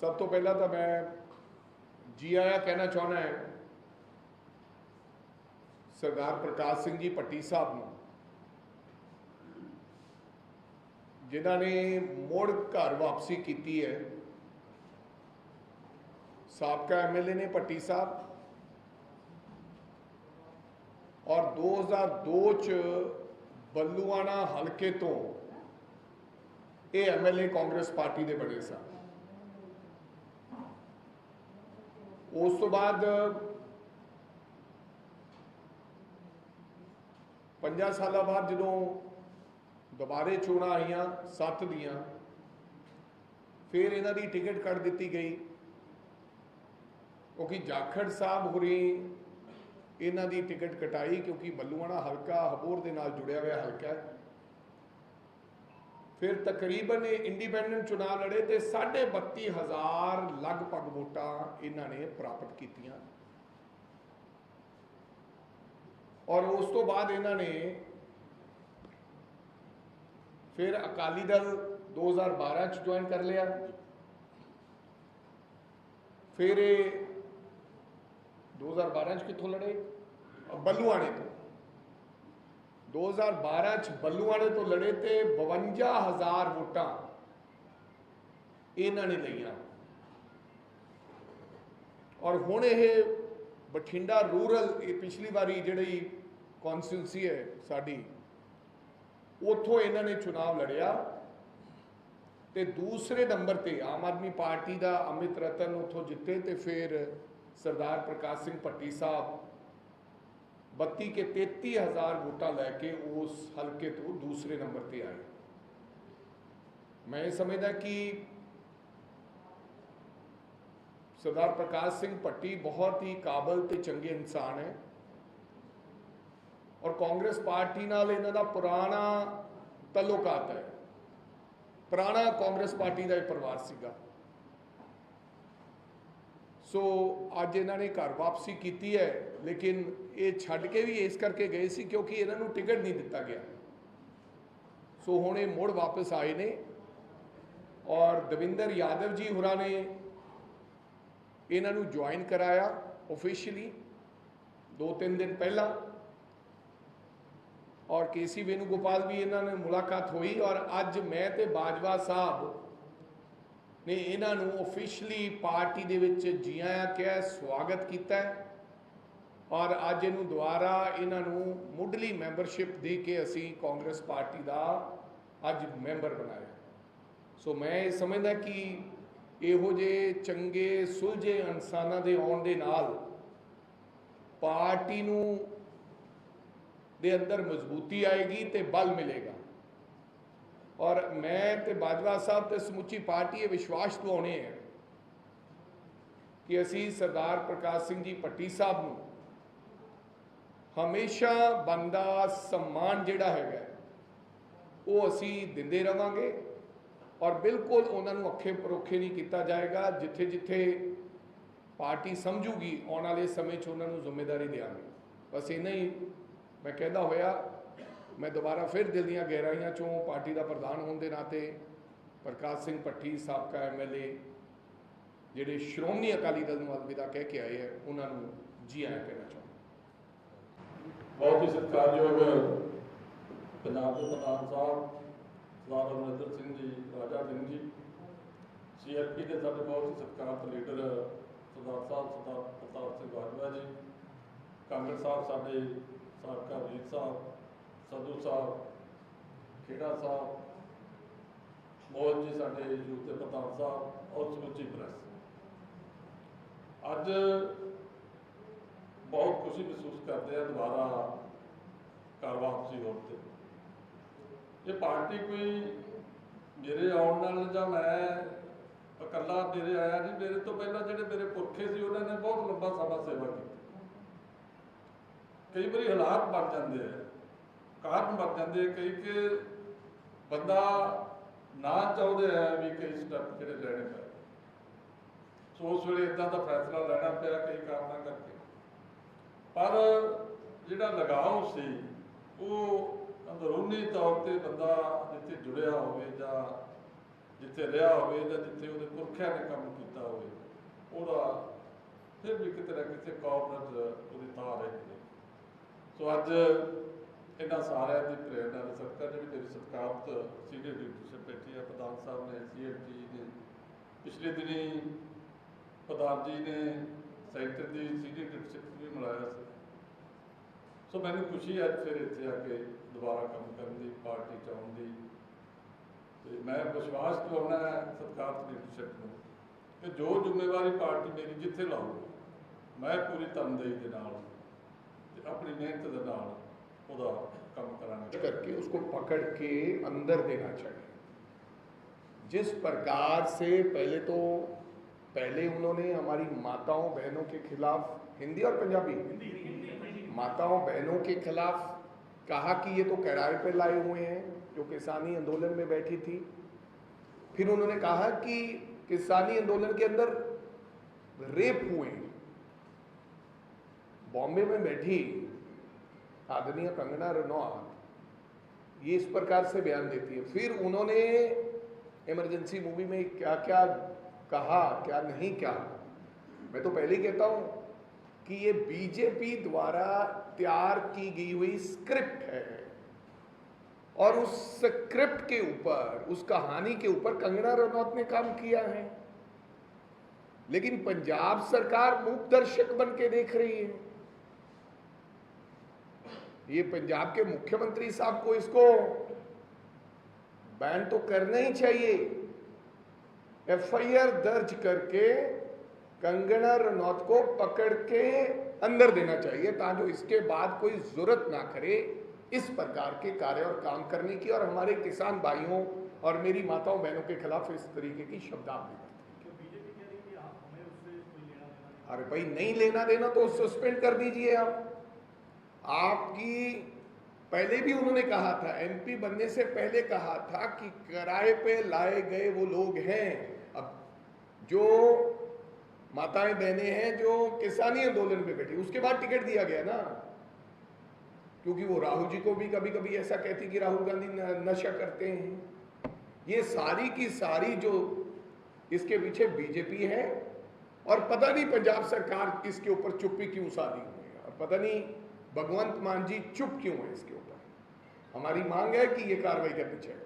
ਸਭ ਤੋਂ ਪਹਿਲਾਂ ਤਾਂ ਮੈਂ ਜੀ ਆਇਆ ਕਹਿਣਾ ਚਾਹੁੰਦਾ ਹੈ, ਸਰਦਾਰ ਪ੍ਰਕਾਸ਼ ਸਿੰਘ ਜੀ ਪੱਟੀ ਸਾਹਿਬ ਨੂੰ, ਜਿਨ੍ਹਾਂ ਨੇ ਮੁੜ ਘਰ ਵਾਪਸੀ ਕੀਤੀ ਹੈ। ਸਾਬਕਾ ਐਮਐਲਏ ਨੇ ਪੱਟੀ ਸਾਹਿਬ, ਔਰ 2002 ਚ ਬੱਲੂਆਣਾ ਹਲਕੇ ਤੋਂ ਇਹ ਐਮਐਲਏ ਕਾਂਗਰਸ ਪਾਰਟੀ ਦੇ ਬਣੇ ਸਨ। ਉਸ ਤੋਂ ਬਾਅਦ ਪੰਜਾਂ ਸਾਲਾਂ ਬਾਅਦ ਜਦੋਂ ਦੁਬਾਰੇ ਚੋਣਾਂ ਆਈਆਂ, ਸੱਤ ਦੀਆਂ, ਫਿਰ ਇਹਨਾਂ ਦੀ ਟਿਕਟ ਕੱਢ ਦਿੱਤੀ ਗਈ। ਕਿਉਂਕਿ ਜਾਖੜ ਸਾਹਿਬ ਹੁਰੀ ਇਹਨਾਂ ਦੀ ਟਿਕਟ ਕਟਾਈ ਕਿਉਂਕਿ ਬੱਲੂਆਣਾ ਹਲਕਾ ਹਬੋਰ ਦੇ ਨਾਲ ਜੁੜਿਆ ਹੋਇਆ ਹਲਕਾ ਹੈ। ਫਿਰ ਤਕਰੀਬਨ ਇਹ ਇੰਡੀਪੈਂਡੈਂਟ ਚੁਣਾਵ ਲੜੇ ਤੇ 32000 ਲਗਭਗ ਵੋਟਾਂ ਇਹਨਾਂ ਨੇ ਪ੍ਰਾਪਤ ਕੀਤੀਆਂ। ਔਰ ਉਸ ਤੋਂ ਬਾਅਦ ਇਹਨਾਂ ਨੇ ਫਿਰ ਅਕਾਲੀ ਦਲ 2012 ਚ ਜੁਆਇਨ ਕਰ ਲਿਆ। ਫਿਰ ਇਹ 2012 ਚ ਕਿੱਥੋਂ ਲੜੇ? ਬੱਲੂਆਣੇ ਤੋਂ। 2012 ਚ ਬੱਲੂਆਣੇ ਤੋਂ ਲੜੇ ਤੇ 52000 ਵੋਟਾਂ ਇਹਨਾਂ ਨੇ ਲਈਆਂ। ਔਰ ਹੁਣ ਇਹ ਬਠਿੰਡਾ ਰੂਰਲ, ਇਹ ਪਿਛਲੀ ਵਾਰੀ ਜਿਹੜੀ ਕੌਂਸਟੀਟਿਊਂਸੀ ਹੈ ਸਾਡੀ, ਉਥੋਂ ਇਹਨਾਂ ਨੇ ਚੁਣਾਵ ਲੜਿਆ ਤੇ ਦੂਸਰੇ ਨੰਬਰ ਤੇ ਆਮ ਆਦਮੀ ਪਾਰਟੀ ਦਾ ਅਮਿਤ ਰਤਨ ਉੱਥੋਂ ਜਿੱਤੇ ਤੇ ਫਿਰ ਸਰਦਾਰ ਪ੍ਰਕਾਸ਼ ਸਿੰਘ ਭੱਟੀ ਸਾਹਿਬ 32 ਕੇ 33000 ਵੋਟਾਂ ਲੈ ਕੇ ਉਸ ਹਲਕੇ ਤੋਂ ਦੂਸਰੇ ਨੰਬਰ ਤੇ ਆਏ। ਮੈਂ ਇਹ ਸਮਝਦਾ ਕਿ ਸਰਦਾਰ ਪ੍ਰਕਾਸ਼ ਸਿੰਘ ਭੱਟੀ ਬਹੁਤ ਹੀ ਕਾਬਲ ਤੇ ਚੰਗੇ ਇਨਸਾਨ ਹੈ ਔਰ ਕਾਂਗਰਸ ਪਾਰਟੀ ਨਾਲ ਇਹਨਾਂ ਦਾ ਪੁਰਾਣਾ ਤਲੁਕਾਤ ਹੈ। ਪੁਰਾਣਾ ਕਾਂਗਰਸ ਪਾਰਟੀ ਦਾ ਇਹ ਪਰਿਵਾਰ ਸੀਗਾ। ਸੋ ਅੱਜ ਇਹਨਾਂ ਨੇ ਘਰ ਵਾਪਸੀ ਕੀਤੀ ਹੈ, ਲੇਕਿਨ ਇਹ ਛੱਡ ਕੇ ਵੀ ਇਸ ਕਰਕੇ ਗਏ ਸੀ ਕਿਉਂਕਿ ਇਹਨਾਂ ਨੂੰ ਟਿਕਟ ਨਹੀਂ ਦਿੱਤਾ ਗਿਆ। ਸੋ ਹੁਣ ਇਹ ਮੁੜ ਵਾਪਸ ਆਏ ਨੇ ਔਰ ਦਵਿੰਦਰ ਯਾਦਵ ਜੀ ਹੋਰਾਂ ਨੇ ਇਹਨਾਂ ਨੂੰ ਜੁਆਇਨ ਕਰਾਇਆ ਆਫੀਸ਼ੀਅਲੀ ਦੋ ਤਿੰਨ ਦਿਨ ਪਹਿਲਾਂ। ਔਰ ਕੇਸੀ ਵੇਨੂਗੋਪਾਲ ਵੀ ਇਹਨਾਂ ਨੇ ਮੁਲਾਕਾਤ ਹੋਈ ਔਰ ਅੱਜ ਮੈਂ ਤੇ ਬਾਜਵਾ ਸਾਹਿਬ ਨੇ ਇਹਨਾਂ ਨੂੰ ਆਫੀਸ਼ੀਅਲੀ ਪਾਰਟੀ ਦੇ ਵਿੱਚ ਜੀ ਆਇਆਂ ਕਿਹਾ ਸਵਾਗਤ ਕੀਤਾ ਔਰ ਅੱਜ ਇਹਨੂੰ ਦੁਬਾਰਾ ਇਹਨਾਂ ਨੂੰ ਮੁੱਢਲੀ ਮੈਂਬਰਸ਼ਿਪ ਦੇ ਕੇ ਅਸੀਂ ਕਾਂਗਰਸ ਪਾਰਟੀ ਦਾ ਅੱਜ ਮੈਂਬਰ ਬਣਾਇਆ ਸੋ ਮੈਂ ਇਹ ਸਮਝਦਾ ਕਿ ਇਹੋ ਜਿਹੇ ਚੰਗੇ, ਸੁਲਝੇ ਇਨਸਾਨਾਂ ਦੇ ਆਉਣ ਦੇ ਨਾਲ ਪਾਰਟੀ ਨੂੰ ਦੇ ਅੰਦਰ ਮਜ਼ਬੂਤੀ ਆਏਗੀ ਤੇ ਬਲ ਮਿਲੇਗਾ। ਔਰ ਮੈਂ ਤੇ ਬਾਜਵਾ ਸਾਹਿਬ ਤੇ ਸਮੁੱਚੀ ਪਾਰਟੀ ਇਹ ਵਿਸ਼ਵਾਸ ਦਿਵਾਉਣੇ ਹੈ ਕਿ ਅਸੀਂ ਸਰਦਾਰ ਪ੍ਰਕਾਸ਼ ਸਿੰਘ ਜੀ ਪੱਟੀ ਸਾਹਿਬ ਨੂੰ ਹਮੇਸ਼ਾ ਬੰਦਾ ਸਨਮਾਨ ਜਿਹੜਾ ਹੈਗਾ, ਉਹ ਅਸੀਂ ਦਿੰਦੇ ਰਵਾਂਗੇ ਔਰ ਬਿਲਕੁਲ ਉਹਨਾਂ ਨੂੰ ਅੱਖੇ ਪਰੋਖੇ ਨਹੀਂ ਕੀਤਾ ਜਾਏਗਾ ਜਿੱਥੇ ਜਿੱਥੇ ਪਾਰਟੀ ਸਮਝੂਗੀ, ਆਉਣ ਵਾਲੇ ਸਮੇਂ 'ਚ ਉਹਨਾਂ ਨੂੰ ਜ਼ਿੰਮੇਵਾਰੀ ਦੇਵਾਂਗੇ ਬਸ ਇੰਨਾ ਹੀ ਮੈਂ ਕਹਿੰਦਾ ਹੋਇਆ ਮੈਂ ਦੁਬਾਰਾ ਫਿਰ ਦਿਲ ਦੀਆਂ ਗਹਿਰਾਈਆਂ ਚੋਂ ਪਾਰਟੀ ਦਾ ਪ੍ਰਧਾਨ ਹੋਣ ਦੇ ਨਾਤੇ ਪ੍ਰਕਾਸ਼ ਸਿੰਘ ਪੱਠੀ ਸਾਬਕਾ ਐਮਐਲਏ ਜਿਹੜੇ ਸ਼੍ਰੋਮਣੀ ਅਕਾਲੀ ਦਲ ਨੂੰ ਅਲਵਿਦਾ ਕਹਿ ਕੇ ਆਏ ਹੈ ਉਹਨਾਂ ਨੂੰ ਜੀ ਆਇਆਂ ਕਹਿਣਾ ਚਾਹੁੰਦਾ ਬਹੁਤ ਹੀ ਸਤਿਕਾਰਯੋਗ ਪੰਜਾਬ ਦੇ ਪ੍ਰਧਾਨ ਸਾਹਿਬ, ਸਰਦਾਰ ਅਮਰਿੰਦਰ ਸਿੰਘ ਜੀ, ਰਾਜਾ ਸਿੰਘ ਜੀ ਸੀਆਰਪੀ ਦੇ ਸਾਡੇ ਬਹੁਤ ਹੀ ਸਤਿਕਾਰਤ ਲੀਡਰ ਸਰਦਾਰ ਸਾਹਿਬ, ਸਰਦਾਰ ਪ੍ਰਤਾਪ ਸਿੰਘ ਬਾਜਵਾ ਜੀ, ਕਾਂਗਰਸ ਸਾਹਿਬ ਸਾਡੇ ਸਾਬਕਾ ਵੀਰ ਸਾਹਿਬ ਸੰਧੂ ਸਾਹਿਬ, ਖੇੜਾ ਸਾਹਿਬ, ਮੋਹਨ ਜੀ ਸਾਡੇ ਯੂਥ ਦੇ ਪ੍ਰਧਾਨ ਸਾਹਿਬ, ਔਰ ਸਮੁੱਚੀ ਪ੍ਰੈਸ। ਅੱਜ ਬਹੁਤ ਖੁਸ਼ੀ ਮਹਿਸੂਸ ਕਰਦੇ ਆ ਦੁਬਾਰਾ ਘਰ ਵਾਪਸੀ ਹੋਣ ਤੇ। ਇਹ ਪਾਰਟੀ ਕੋਈ ਮੇਰੇ ਆਉਣ ਨਾਲ ਜਾਂ ਮੈਂ ਇਕੱਲਾ ਮੇਰੇ ਆਇਆ ਨਹੀਂ, ਮੇਰੇ ਤੋਂ ਪਹਿਲਾਂ ਜਿਹੜੇ ਮੇਰੇ ਪੁਰਖੇ ਸੀ, ਉਹਨਾਂ ਨੇ ਬਹੁਤ ਲੰਬਾ ਸਮਾਂ ਸੇਵਾ ਕੀਤੀ। ਕਈ ਵਾਰੀ ਹਾਲਾਤ ਬਣ ਜਾਂਦੇ ਆ। ਕਾਰਨ ਬਣ ਜਾਂਦੇ ਕਈ ਕਿ ਬੰਦਾ ਨਾ ਚਾਹੁੰਦੇ ਹੈ ਵੀ ਕਈ ਸਟੈਪ ਜਿਹੜੇ ਲੈਣੇ ਪਏ ਸੋ ਉਸ ਵੇਲੇ ਇਦਾਂ ਦਾ ਫੈਸਲਾ ਲੈਣਾ ਪਿਆ ਕਈ ਕਾਰਨਾਂ ਕਰਕੇ। ਪਰ ਜਿਹੜਾ ਲਗਾਓ ਸੀ, ਉਹ ਅੰਦਰੂਨੀ ਤੌਰ ਤੇ ਬੰਦਾ ਜਿੱਥੇ ਜੁੜਿਆ ਹੋਵੇ ਜਾਂ ਜਿੱਥੇ ਰਿਹਾ ਹੋਵੇ ਜਾਂ ਜਿੱਥੇ ਉਹਦੇ ਪੁਰਖਿਆਂ ਨੇ ਕੰਮ ਕੀਤਾ ਹੋਵੇ, ਉਹਦਾ ਫਿਰ ਵੀ ਕਿਤੇ ਨਾ ਕਿਤੇ ਕਾਰਪੋਰੇਟ ਉਹਦੀ ਤਾਰ ਹੈ। ਸੋ ਅੱਜ ਇਹਨਾਂ ਸਾਰਿਆਂ ਦੀ ਪ੍ਰੇਰਣਾ ਨਾਲ ਸਰਕਾਰ ਜਿਹੜੀ ਮੇਰੀ ਸਤਿਕਾਰਤ ਸੀਨੀਅਰ ਲੀਡਰਸ਼ਿਪ ਬੈਠੀ ਹੈ ਪ੍ਰਧਾਨ ਸਾਹਿਬ ਨੇ ਸੀਐਮਟੀ ਨੇ, ਪਿਛਲੇ ਦਿਨੀ ਪ੍ਰਧਾਨ ਜੀ ਨੇ ਸੈਕਟਰ ਦੀ ਸੀਨੀਅਰ ਲੀਡਰਸ਼ਿਪ ਵੀ ਮਿਲਾਇਆ ਸੀ। ਸੋ ਮੈਨੂੰ ਖੁਸ਼ੀ ਹੈ ਅੱਜ ਫਿਰ ਇੱਥੇ ਆ ਕੇ ਦੁਬਾਰਾ ਕੰਮ ਕਰਨ ਦੀ, ਪਾਰਟੀ ਚ ਆਉਣ ਦੀ। ਤੇ ਮੈਂ ਵਿਸ਼ਵਾਸ ਦਿਵਾਉਣਾ ਹੈ ਸਤਿਕਾਰਤ ਲੀਡਰਸ਼ਿਪ ਨੂੰ ਕਿ ਜੋ ਜ਼ਿੰਮੇਵਾਰੀ ਪਾਰਟੀ ਮੇਰੀ ਜਿੱਥੇ ਲਾਊ ਮੈਂ ਪੂਰੀ ਤਨਦੇਹੀ ਦੇ ਨਾਲ, ਤੇ ਆਪਣੀ ਮਿਹਨਤ ਦੇ ਨਾਲ खुदा कम कराना करके उसको पकड़ के अंदर देना चाहिए। जिस प्रकार से पहले तो पहले उन्होंने हमारी माताओं बहनों के खिलाफ, हिंदी और पंजाबी, माताओं बहनों के खिलाफ कहा कि ये तो किराए पर लाए हुए हैं, जो किसानी आंदोलन में बैठी थी। फिर उन्होंने कहा कि किसानी आंदोलन के अंदर रेप हुए। बॉम्बे में बैठी आदरणीय कंगना रनौत, ये इस प्रकार से बयान देती है। फिर उन्होंने इमरजेंसी मूवी में क्या क्या कहा, क्या नहीं कहा? मैं तो पहले ही कहता हूँ कि ये बीजेपी द्वारा तैयार की गई हुई स्क्रिप्ट है। और उस स्क्रिप्ट के ऊपर, उस कहानी के ऊपर कंगना रनौत ने काम किया है। लेकिन पंजाब सरकार मूक दर्शक बन के देख रही है। ये पंजाब के मुख्यमंत्री साहब को इसको बैन तो करना ही चाहिए। एफआईआर दर्ज करके कंगना रनौत को पकड़ के अंदर देना चाहिए ताकि इसके बाद कोई ज़रूरत ना करे इस प्रकार के कार्य और काम करने की। और हमारे किसान भाइयों और मेरी माताओं बहनों के खिलाफ इस तरीके की शब्दावली अरे भाई नहीं लेना देना तो सस्पेंड कर दीजिए आप। आपकी, पहले भी उन्होंने कहा था, एमपी बनने से पहले कहा था कि किराए पे लाए गए वो लोग हैं। अब जो माताएँ बहनें हैं, जो किसानी आंदोलन में बैठी, उसके बाद टिकट दिया गया ना। क्योंकि वो राहुल जी को भी कभी कभी ऐसा कहती कि राहुल गांधी नशा करते हैं। ये सारी की सारी जो इसके पीछे बीजेपी है, और पता नहीं पंजाब सरकार इसके ऊपर चुप्पी क्यों साधी हुई है। और पता नहीं भगवंत मान जी चुप क्यों है इसके ऊपर हमारी मांग है कि ये कार्रवाई करनी चाहिए